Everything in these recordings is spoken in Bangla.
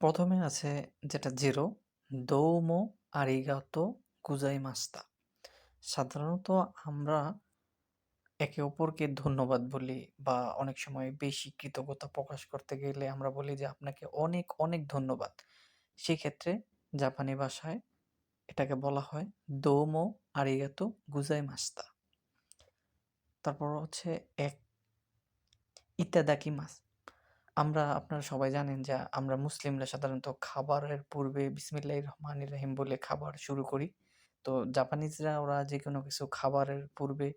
প্রথমে আছে যেটা জিরো, দৌমো, আরিগাতো, গুজাইমাস্তা। সাধারণত আমরা একে অপরকে ধন্যবাদ বলি বা অনেক সময় বেশি কৃতজ্ঞতা প্রকাশ করতে গেলে আমরা বলি যে, আপনাকে অনেক অনেক ধন্যবাদ। সেক্ষেত্রে জাপানি ভাষায় এটাকে বলা হয় দৌমো, আরিগাতো, গুজাইমাস্তা। তারপর হচ্ছে এক ইত্যাদাকি মাস আমরা, আপনারা সবাই জানেন যে আমরা মুসলিমরা সাধারণত খাবারের পূর্বে বিসমিল্লাহির রহমানির রহিম বলে খাবার শুরু করি। তো জাপানিজরা ওরা যে কোনো কিছু খাবারের পূর্বে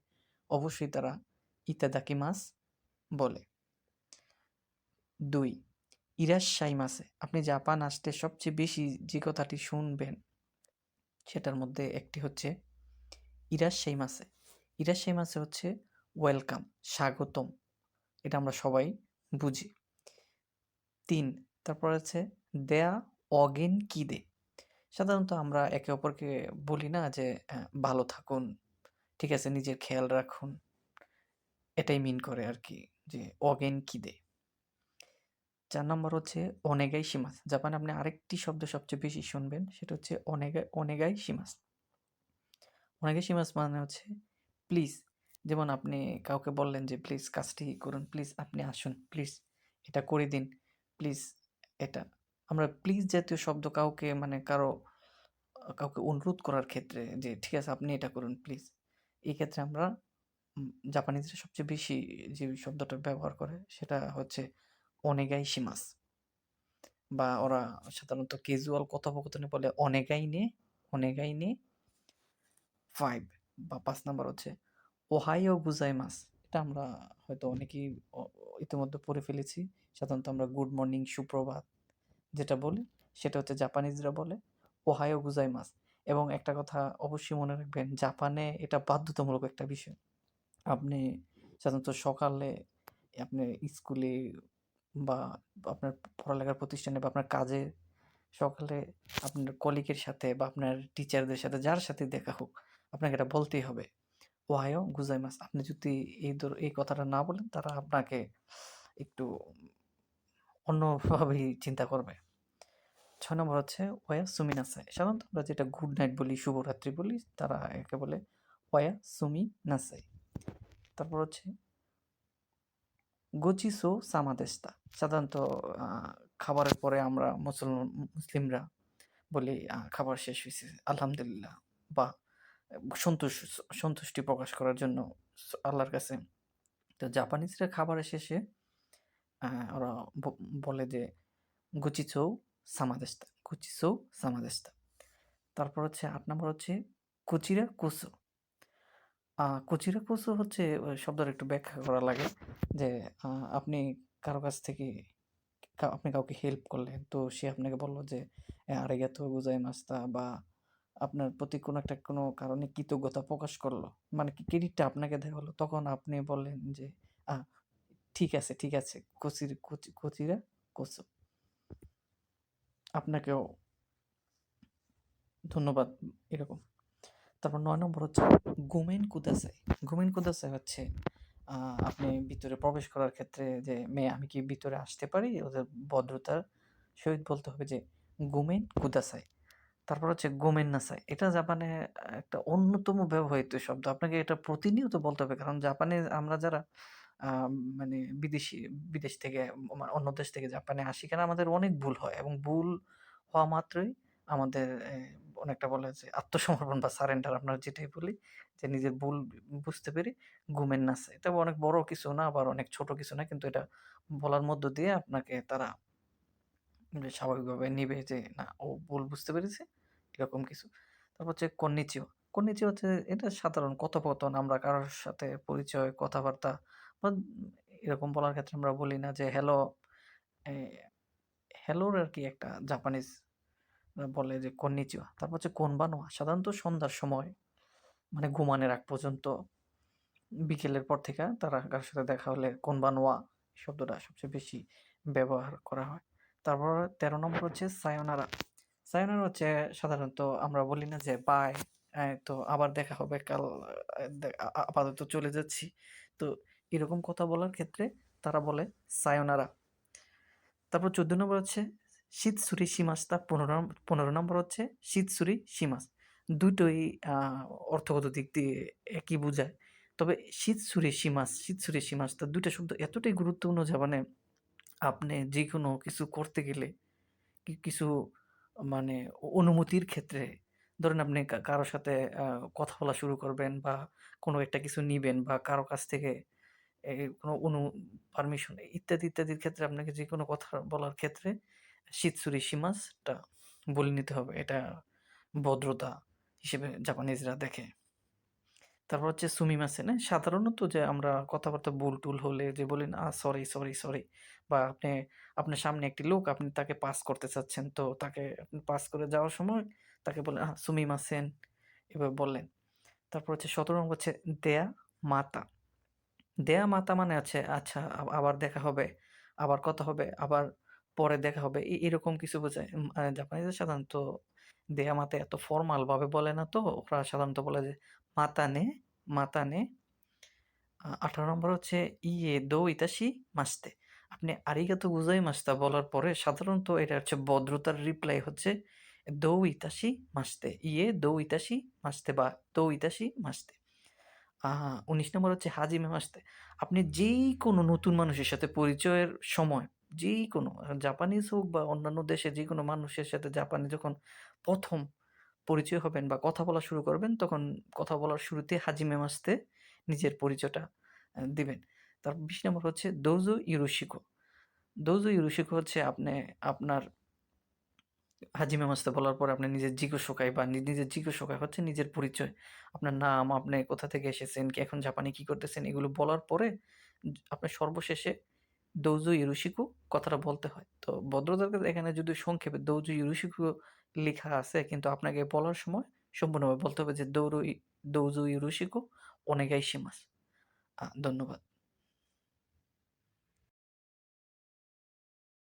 অবশ্যই তারা ইত্যাদাকি মাস বলে। দুই, ইরাশাই মাসে আপনি জাপান আসতে সবচেয়ে বেশি যে কথাটি শুনবেন সেটার মধ্যে একটি হচ্ছে ইরাশাই মাসে ইরাশাই মাসে হচ্ছে ওয়েলকাম, স্বাগতম। এটা আমরা সবাই বুঝি। তিন। তারপর আছে দেয়া অগেন, কি দে। সাধারণত আমরা একে অপরকে বলি না যে ভালো থাকুন, ঠিক আছে, নিজের খেয়াল রাখুন। এটাই মিন করে আর কি যে, অগেন, কি দে। চার নম্বর হচ্ছে অনেগাই সীমাস জাপানে আপনি আরেকটি শব্দ সবচেয়ে বেশি শুনবেন, সেটা হচ্ছে অনেগাই অনেগাই সীমাস অনেগাই সীমাস মানে হচ্ছে, প্লিজ, যেমন আপনি কাউকে বললেন যে, প্লিজ কাজটি করুন, প্লিজ আপনি আসুন, প্লিজ এটা করে দিন। প্লিজ এটা। আমরা প্লিজ জাতীয় শব্দ কাউকে মানে কারও, কাউকে অনুরোধ করার ক্ষেত্রে যে, ঠিক আছে, আপনি এটা করুন প্লিজ এই ক্ষেত্রে আমরা জাপানিজরা সবচেয়ে বেশি যে শব্দটা ব্যবহার করে, সেটা হচ্ছে অনেগাই সীমাস বা ওরা সাধারণত ক্যাজুয়াল কথোপকথনে বলে, অনেগাই নে অনেগাই নে ফাইভ বা পাঁচ নাম্বার হচ্ছে, ওহাইও গুজাইমাস এটা আমরা হয়তো অনেকেই ইতিমধ্যে পড়ে ফেলেছি। সাধারণত আমরা গুড মর্নিং সুপ্রভাত যেটা বলি, সেটা হচ্ছে জাপানিজরা বলে ওহাইও গুজাইমাস। এবং একটা কথা অবশ্যই মনে রাখবেন, জাপানে এটা বাধ্যতামূলক একটা বিষয়। আপনি সাধারণত সকালে আপনার স্কুলে বা আপনার পড়ালেখার প্রতিষ্ঠানে বা আপনার কাজে সকালে আপনার কলিগের সাথে বা আপনার টিচারদের সাথে, যার সাথে দেখা হোক, আপনাকে এটা বলতেই হবে। ওহায়ো গুজাইমাস আপনি যদি এই ধর, এই কথাটা না বলেন, তারা আপনাকে একটু অন্যভাবেই চিন্তা করবে। ছয় নম্বর হচ্ছে ওয়া সুমিনাসাই সাধারণত আমরা যেটা গুড নাইট বলি, শুভরাত্রি বলি, তারা একে বলে ওয়া সুমি নাসাই তারপর হচ্ছে গোচিসো সামাদেস্তা। সাধারণত খাবারের পরে আমরা মুসলমান, মুসলিমরা বলি খাবার শেষ হয়েছে আলহামদুলিল্লাহ বা সন্তোষ, সন্তুষ্টি প্রকাশ করার জন্য আল্লাহর কাছে। তো জাপানিজরা খাবারের শেষে ওরা বলে যে গুচিসো সামাদেস্তা গুচিসো সামাদেস্তা তারপর হচ্ছে আট নম্বর হচ্ছে, কুচিরা কুসো। কুচিরা কুসো হচ্ছে ওই শব্দের একটু ব্যাখ্যা করা লাগে যে আপনি কারও কাছ থেকে আপনি কাউকে হেল্প করলেন, তো সে আপনাকে বলল যে আরেগাতো গুজাই মাস্তা বা আপনার প্রতি কোনো একটা কোনো কারণে কৃতজ্ঞতা প্রকাশ করল? মানে ক্রেডিটটা আপনাকে দেওয়া হলো? তখন আপনি বললেন যে, আহ, ঠিক আছে ঠিক আছে কচির কচিরা কোসো আপনাকেও ধন্যবাদ এরকম। তারপর নয় নম্বর হচ্ছে, গুমেন কুদাসাই। গুমেন কুদাসাই হচ্ছে আপনি ভিতরে প্রবেশ করার ক্ষেত্রে যে মেয়ে, আমি কি ভিতরে আসতে পারি? ওদের ভদ্রতার সহিত বলতে হবে যে, গুমেন কুদাসাই। তারপর হচ্ছে গোমেন নাসাই এটা জাপানে একটা অন্যতম ব্যবহৃত শব্দ। আপনাকে এটা প্রতিনিয়ত বলতে হবে। কারণ জাপানে আমরা যারা মানে বিদেশি, বিদেশ থেকে মানে অন্য দেশ থেকে জাপানে আসি, কেন আমাদের অনেক ভুল হয়। এবং ভুল হওয়া মাত্রই আমাদের অনেকটা বলে যে আত্মসমর্পণ বা সারেন্ডার আপনার যেটাই বলি, যে নিজের ভুল বুঝতে পেরে ঘুমের নাচে এটা অনেক বড় কিছু না, আবার অনেক ছোট কিছু না, কিন্তু এটা বলার মধ্য দিয়ে আপনাকে তারা স্বাভাবিকভাবে নিবে যে, না, ও ভুল বুঝতে পেরেছে। এরকম কিছু। তারপর হচ্ছে কন্নিচিও কন্নিচিও হচ্ছে এটা সাধারণ কথোপকথন। আমরা কারোর সাথে পরিচয়, কথাবার্তা বা এরকম বলার ক্ষেত্রে আমরা বলি না যে, হ্যালো হ্যালোর আর কি একটা জাপানিজ বলে যে কন্নিচিওয়া তারপর হচ্ছে কোন কোনবানোয়া সাধারণত সন্ধ্যার সময় মানে ঘুমানোর আগ পর্যন্ত, বিকেলের পর থেকে তারা কারোর সাথে দেখা হলে কোনবানোয়া শব্দটা সবচেয়ে বেশি ব্যবহার করা হয়। তারপর তেরো নম্বর হচ্ছে সায়োনারা সায়োনারা হচ্ছে সাধারণত আমরা বলি না যে বাই তো আবার দেখা হবে কাল আপাতত চলে যাচ্ছি তো এরকম কথা বলার ক্ষেত্রে তারা বলে সায়োনারা তারপর চোদ্দ নম্বর হচ্ছে শিতসুরি শিমাস্তা ১৫ নম ১৫ নম্বর হচ্ছে শিতসুরি শিমাস। দুটোই অর্থগত দিক দিয়ে একই বুঝায়। তবে শিতসুরি শিমাস, শিতসুরি শিমাস্তা ২ টা শব্দ এতটাই গুরুত্বপূর্ণ যে মানে আপনি যেকোনো কিছু করতে গেলে কিছু মানে অনুমতির ক্ষেত্রে ধরেন আপনি কা কারও সাথে কথা বলা শুরু করবেন বা কোনো একটা কিছু নিবেন বা কারও কাছ থেকে কোনো অনু পারমিশন ইত্যাদি, ইত্যাদির ক্ষেত্রে আপনাকে যেকোনো কথা বলার ক্ষেত্রে শিতসুরি শিমাসটা বলে নিতে হবে। এটা ভদ্রতা হিসেবে জাপানিজরা দেখে। তারপর হচ্ছে সুমিমাসেন এ সাধারণত যে আমরা কথাবার্তা ভুল-টুল হলে যে বলি না, "আ সরি, সরি, সরি" বা আপনি আপনার সামনে একটি লোক আপনি তাকে পাস করতে চাচ্ছেন। তো তাকে পাস করে যাওয়ার সময় তাকে বললেন, "আ সুমিমাসেন" এভাবে বললেন। তারপর হচ্ছে ১৭ নম্বর হচ্ছে দেয়া মাতা। দেয়া মাতা মানে আছে আচ্ছা আবার দেখা হবে, আবার কথা হবে, আবার পরে দেখা হবে। এরকম কিছু বোঝায়। উম সাধারণত দেয়া মাতা এত ফরমাল ভাবে বলে না তো। ওরা সাধারণত বলে যে মাতা নে, মাতা নে। আ ১৮ নম্বর হচ্ছে ইয়ে দো ইতাশি মাস্তে। আপনি আরিগাতো গোজাইমাস্তা বলার পরে সাধারণত এটা হচ্ছে ভদ্রতার রিপ্লাই হচ্ছে দো ইতাসি মাস্তে। ইয়ে দো ইতাসি মাসতে বা দো ইতাশি মাসতে উনিশ নম্বর হচ্ছে হাজিমে মাস্তে। আপনি যেই কোনো নতুন মানুষের সাথে পরিচয়ের সময় যেই কোনো জাপানিজ হোক বা অন্যান্য দেশে যে কোনো মানুষের সাথে জাপানে যখন ১ম পরিচয় হবেন বা কথা বলা শুরু করবেন তখন কথা বলার শুরুতে হাজিমে মাস্তে নিজের পরিচয়টা দিবেন। তার ২০ নম্বর হচ্ছে দোজো ইরোশিকো। দোজো ইরোশিকো হচ্ছে আপনি আপনার হাজি মাস্তে বলার পরে আপনি নিজের জিগোশোকাই বা নিজের জিগোশোকাই হচ্ছে নিজের পরিচয়। আপনার নাম, আপনি কোথা থেকে এসেছেন, কি এখন জাপানে কি করতেছেন এগুলো বলার পরে য আপনার সর্বশেষে দোজো ইরুশিকু কথাটা বলতে হয়। তো ভদ্রতার কাছে এখানে যদি সংক্ষেপে দৌজু ইরুশিকু লেখা আছে, কিন্তু আপনাকে বলার সময় সম্পূর্ণভাবে বলতে হবে যে দৌরু দৌজু ইরুশিকু অনেকাই সীমাস ধন্যবাদ।